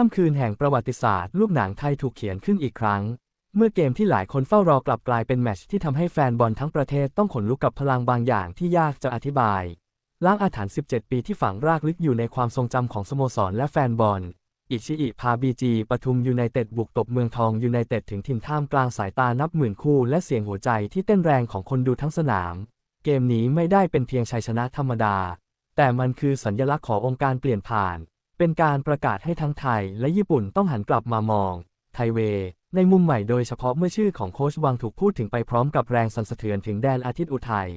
ค่ำคืนแห่งประวัติศาสตร์ลูกหนังไทยถูกเขียนขึ้นอีกครั้ง เมื่อเกมที่หลายคนเฝ้ารอกลับกลายเป็นแมตช์ที่ทำให้แฟนบอลทั้งประเทศต้องขนลุกกับพลังบางอย่างที่ยากจะอธิบาย ล้างอาถรรพ์ 17 ปีที่ฝังรากลึกอยู่ในความทรงจำของสโมสรและแฟนบอล อิชิอิพาบีจีปทุมยูไนเต็ดบุกตบเมืองทองยูไนเต็ดถึงถิ่นท่ามกลางสายตานับหมื่นคู่ และเสียงหัวใจที่เต้นแรงของคนดูทั้งสนาม เกมนี้ไม่ได้เป็นเพียงชัยชนะธรรมดา แต่มันคือสัญลักษณ์ขององค์การเปลี่ยนผ่าน เป็นการประกาศให้ทั้งไทยและญี่ปุ่นต้องหันกลับมามอง ไทเว ในมุมใหม่โดยเฉพาะเมื่อชื่อของโค้ชวังถูกพูดถึงไปพร้อมกับแรงสั่นสะเทือนถึงแดนอาทิตย์อุทัย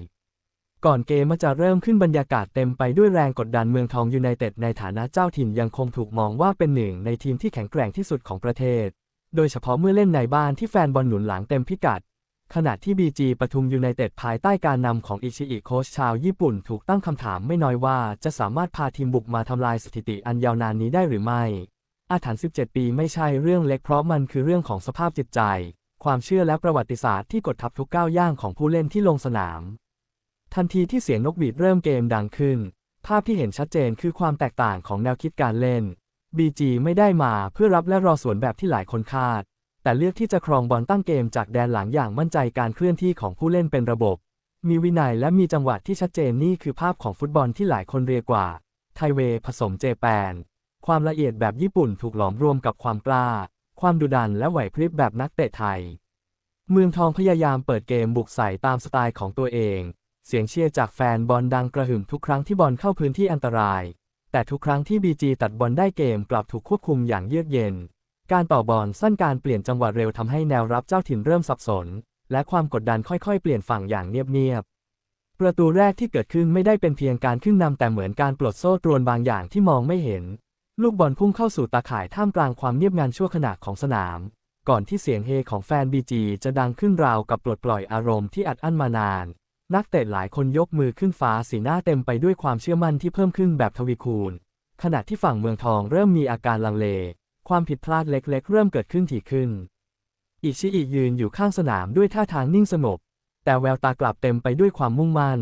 ก่อนเกมจะเริ่มขึ้นบรรยากาศเต็มไปด้วยแรงกดดันเมืองทองยูไนเต็ดในฐานะเจ้าถิ่นยังคงถูกมองว่าเป็นหนึ่งในทีมที่แข็งแกร่งที่สุดของประเทศ โดยเฉพาะเมื่อเล่นในบ้านที่แฟนบอลหนุนหลังเต็มพิกัด ขณะที่บีจีปทุมยูไนเต็ดภายใต้การนำของอิชิอิโค้ชชาวญี่ปุ่นถูกตั้งคำถามไม่น้อยว่าจะสามารถพาทีมบุกมาทำลายสถิติอันยาวนานนี้ได้หรือไม่ อาถรรพ์17 ปีไม่ใช่เรื่องเล็กเพราะมันคือเรื่องของสภาพจิตใจ ความเชื่อและประวัติศาสตร์ที่กดทับทุกก้าวย่างของผู้เล่นที่ลงสนาม ทันทีที่เสียงนกหวีดเริ่มเกมดังขึ้น ภาพที่เห็นชัดเจนคือความแตกต่างของแนวคิดการเล่น BG ไม่ได้มาเพื่อรับและรอสวนแบบที่หลายคนคาด แต่เลือกที่จะครองบอลตั้งเกมจากแดนหลังอย่างมั่นใจการเคลื่อนที่ของผู้เล่นเป็นระบบ มีวินัยและมีจังหวะที่ชัดเจนนี่คือภาพของฟุตบอลที่หลายคนเรียกว่า ไทเวผสมเจแปน ความละเอียดแบบญี่ปุ่นถูกหลอมรวมกับความกล้า ความดุดันและไหวพริบแบบนักเตะไทย เมืองทองพยายามเปิดเกมบุกใส่ตามสไตล์ของตัวเอง เสียงเชียร์จากแฟนบอลดังกระหึ่มทุกครั้งที่บอลเข้าพื้นที่อันตราย แต่ทุกครั้งที่ BG ตัดบอลได้เกมกลับถูกควบคุมอย่างเยือกเย็น การต่อบอลสั้นการเปลี่ยนจังหวะเร็วทำให้แนวรับเจ้าถิ่นเริ่มสับสน และความกดดันค่อยๆ เปลี่ยนฝั่งอย่างเงียบๆ ประตูแรกที่เกิดขึ้นไม่ได้เป็นเพียงการขึ้นนำแต่เหมือนการปลดโซ่ตรวนบางอย่างที่มองไม่เห็น ลูกบอลพุ่งเข้าสู่ตาข่ายท่ามกลางความเงียบงันชั่วขณะของสนาม ก่อนที่เสียงเฮของแฟนบีจีจะดังขึ้นราวกับปลดปล่อยอารมณ์ที่อัดอั้นมานาน นักเตะหลายคนยกมือขึ้นฟ้าสีหน้าเต็มไปด้วยความเชื่อมั่นที่เพิ่มขึ้นแบบทวีคูณ ขณะที่ฝั่งเมืองทองเริ่มมีอาการลังเล ความผิดพลาดเล็กๆ เริ่มเกิดขึ้นถี่ขึ้น อิชิอิยืนอยู่ข้างสนามด้วยท่าทางนิ่งสงบ แต่แววตากลับเต็มไปด้วยความมุ่งมั่น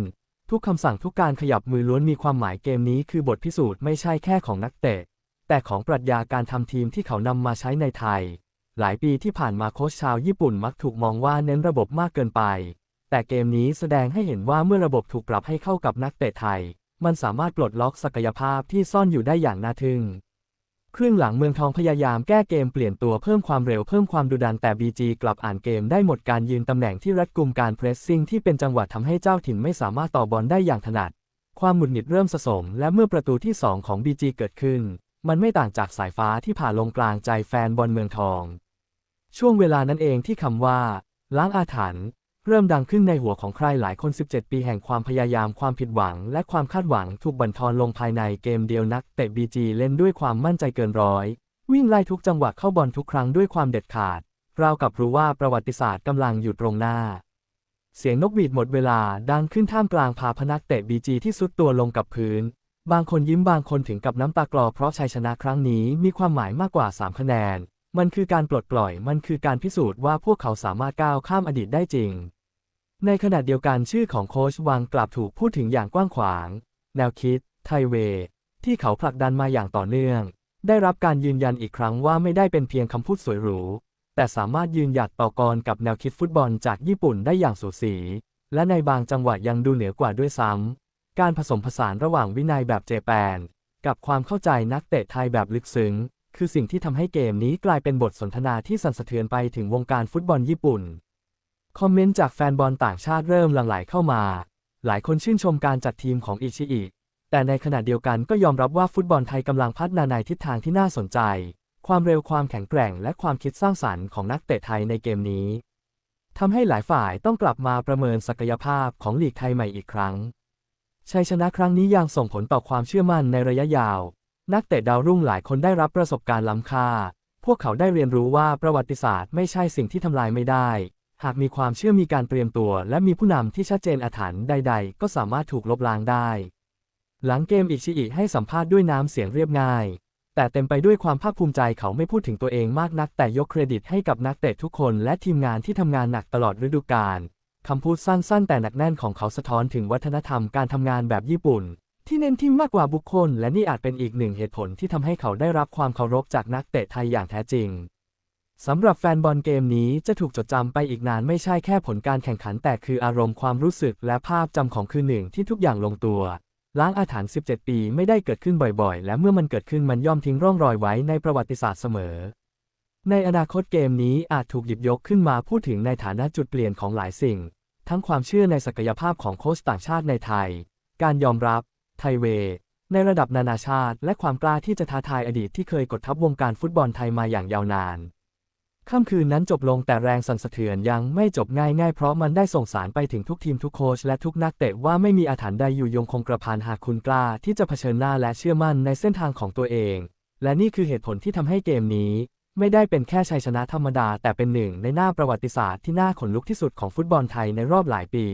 ทุกคำสั่งทุกการขยับมือล้วนมีความหมายเกมนี้คือบทพิสูจน์ไม่ใช่แค่ของนักเตะ แต่ของปรัชญาการทำทีมที่เขานำมาใช้ในไทย หลายปีที่ผ่านมาโค้ชชาวญี่ปุ่นมักถูกมองว่าเน้นระบบมากเกินไป แต่เกมนี้แสดงให้เห็นว่าเมื่อระบบถูกปรับให้เข้ากับนักเตะไทย มันสามารถปลดล็อกศักยภาพที่ซ่อนอยู่ได้อย่างน่าทึ่ง ครึ่งหลังเมืองทองพยายามแก้เกมเปลี่ยนตัวเพิ่มความเร็วเพิ่มความดุดันแต่ BG กลับอ่านเกมได้หมดการยืนตำแหน่งที่รัดกุมการเพรสซิ่งที่เป็นจังหวะทำให้เจ้าถิ่นไม่สามารถต่อบอลได้อย่างถนัด ความหมุดหงิดเริ่มสะสม และเมื่อประตูที่ 2 ของ BG เกิดขึ้น มันไม่ต่างจากสายฟ้าที่ผ่าลงกลางใจแฟนบอลเมืองทอง ช่วงเวลานั้นเองที่คำว่า ล้างอาถรรพ์ เริ่มดังขึ้นในหัวของใครหลายคน 17 ปีแห่งความพยายามความผิดหวัง และความคาดหวังถูกบั่นทอนลงภายในเกมเดียวนักเตะบีจีเล่นด้วยความมั่นใจเกินร้อย วิ่งไล่ทุกจังหวะเข้าบอลทุกครั้งด้วยความเด็ดขาด ราวกับรู้ว่าประวัติศาสตร์กำลังอยู่ตรงหน้า เสียงนกหวีดหมดเวลาดังขึ้นท่ามกลางพาพนักเตะบีจีที่สุดตัวลงกับพื้น บางคนยิ้มบางคนถึงกับน้ำตากลอเพราะชัยชนะครั้งนี้มีความหมายมากกว่า 3 คะแนน มันคือการปลดปล่อย มันคือการพิสูจน์ว่าพวกเขาสามารถก้าวข้ามอดีตได้จริง ในขณะเดียวกันชื่อของโค้ชวังกลับถูกพูดถึงอย่างกว้างขวาง แนวคิด ไทเว ที่เขาผลักดันมาอย่างต่อเนื่อง ได้รับการยืนยันอีกครั้งว่าไม่ได้เป็นเพียงคำพูดสวยหรู แต่สามารถยืนหยัดต่อกรกับแนวคิดฟุตบอลจากญี่ปุ่นได้อย่างสูสี และในบางจังหวะยังดูเหนือกว่าด้วยซ้ำ การผสมผสานระหว่างวินัยแบบเจแปน กับความเข้าใจนักเตะไทยแบบลึกซึ้ง คือสิ่งที่ทำให้เกมนี้กลายเป็นบทสนทนาที่สั่นสะเทือนไปถึงวงการฟุตบอลญี่ปุ่น คอมเมนต์จากแฟนบอลต่างชาติเริ่มหลั่งไหลเข้ามา หลายคนชื่นชมการจัดทีมของอิชิอิ แต่ในขณะเดียวกันก็ยอมรับว่าฟุตบอลไทยกำลังพัฒนาในทิศทางที่น่าสนใจ ความเร็วความแข็งแกร่ง และความคิดสร้างสรรค์ของนักเตะไทยในเกมนี้ทำให้หลายฝ่ายต้องกลับมาประเมินศักยภาพของลีกไทยใหม่อีกครั้ง ชัยชนะครั้งนี้ยังส่งผลต่อความเชื่อมั่นในระยะยาว นักเตะดาวรุ่งหลายคนได้รับประสบการณ์ล้ำค่า พวกเขาได้เรียนรู้ว่าประวัติศาสตร์ไม่ใช่สิ่งที่ทำลายไม่ได้ หากมีความเชื่อมีการเตรียมตัว และมีผู้นำที่ชัดเจนอาถรรพ์ใด ๆ ก็สามารถถูกลบล้างได้ หลังเกมอิชิอิให้สัมภาษณ์ด้วยน้ำเสียงเรียบง่าย แต่เต็มไปด้วยความภาคภูมิใจเขาไม่พูดถึงตัวเองมากนัก แต่ยกเครดิตให้กับนักเตะทุกคน และทีมงานที่ทำงานหนักตลอดฤดูกาลคำพูดสั้นๆ แต่หนักแน่นของเขาสะท้อนถึงวัฒนธรรมการทำงานแบบญี่ปุ่น ที่เน้นทีมมากกว่าบุคคล และนี่อาจเป็นอีกหนึ่งเหตุผลที่ทำให้เขาได้รับความเคารพจากนักเตะไทยอย่างแท้จริง สำหรับแฟนบอลเกมนี้จะถูกจดจำไปอีกนานไม่ใช่แค่ผลการแข่งขันแต่คืออารมณ์ความรู้สึกและภาพจำของคืนหนึ่งที่ทุกอย่างลงตัว ล้างอาถรรพ์17 ปีไม่ได้เกิดขึ้นบ่อยๆ และเมื่อมันเกิดขึ้นมันย่อมทิ้งร่องรอยไว้ในประวัติศาสตร์เสมอ ในอนาคตเกมนี้อาจถูกหยิบยกขึ้นมาพูดถึงในฐานะจุดเปลี่ยนของหลายสิ่ง ทั้งความเชื่อในศักยภาพของโค้ชต่างชาติในไทย การยอมรับ ไทเวในระดับนานาชาติ และความกล้าที่จะท้าทายอดีตที่เคยกดทับวงการฟุตบอลไทยมาอย่างยาวนาน ค่ำคืนนั้นจบลงแต่แรงสั่นสะเทือนยังไม่จบง่ายๆเพราะมันได้ส่งสารไปถึงทุกทีมทุกโค้ชและทุกนักเตะว่าไม่มีอาถรรพ์ใดอยู่ยงคงกระพันหากคุณกล้าที่จะเผชิญหน้าและเชื่อมั่นในเส้นทางของตัวเอง และนี่คือเหตุผลที่ทำให้เกมนี้ ไม่ได้เป็นแค่ชัยชนะธรรมดา แต่เป็นหนึ่งในหน้าประวัติศาสตร์ที่น่าขนลุกที่สุดของฟุตบอลไทยในรอบหลายปี